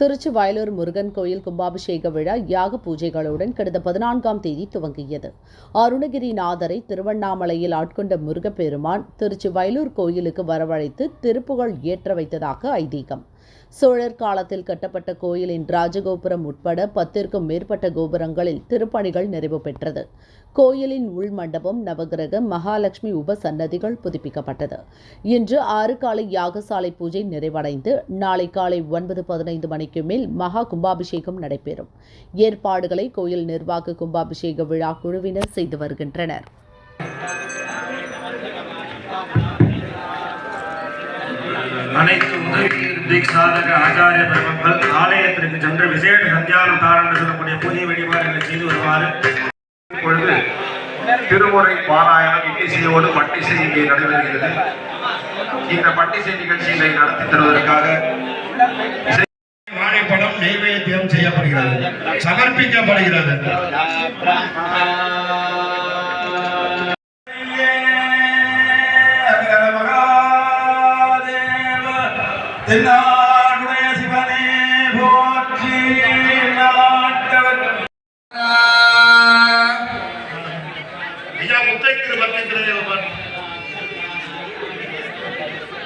திருச்சி வயலூர் முருகன் கோயில் கும்பாபிஷேக விழா யாக பூஜைகளுடன் கடந்த பதினான்காம் தேதி துவங்கியது. அருணகிரிநாதரை திருவண்ணாமலையில் ஆட்கொண்ட முருகப்பெருமான் திருச்சி வயலூர் கோயிலுக்கு வரவழைத்து திருப்புகழ் ஏற்ற வைத்ததாக ஐதீகம். சோழர் காலத்தில் கட்டப்பட்ட கோயிலின் ராஜகோபுரம் உட்பட பத்திற்கும் மேற்பட்ட கோபுரங்களில் திருப்பணிகள் நிறைவு பெற்றது. கோயிலின் உள் மண்டபம் நவகிரக மகாலட்சுமி உபசன்னதிகள் புதுப்பிக்கப்பட்டது. இன்று ஆறு காலை யாகசாலை பூஜை நிறைவடைந்து நாளை காலை ஒன்பது பதினைந்து மணிக்கு மேல் மகா கும்பாபிஷேகம் நடைபெறும். ஏற்பாடுகளை கோயில் நிர்வாக கும்பாபிஷேக விழா குழுவினர் செய்து வருகின்றனர். அனைத்து உதவி தீக்ஷாதக ஆச்சாரிய பெருமக்கள் ஆலயத்திற்கு சென்று விசேட சந்தியானம் தாரணம் சொல்லக்கூடிய பூஜை வழிபாடுகளை செய்து வருவாரு இப்பொழுது திருமுறை பாராயணம் இன்னிசையோடு பட்டிசை இங்கே நடைபெறுகிறது. இந்த பட்டிசை நிகழ்ச்சியினை நடத்தி தருவதற்காக வாழைப்படம் நெய்வேத்தியம் செய்யப்படுகிறது சமர்ப்பிக்கப்படுகிறது. தென்னாடுடைய சிவனே போற்றி. நாட்டவர் ஐயா முத்தைக்கு பற்றி தெரியும்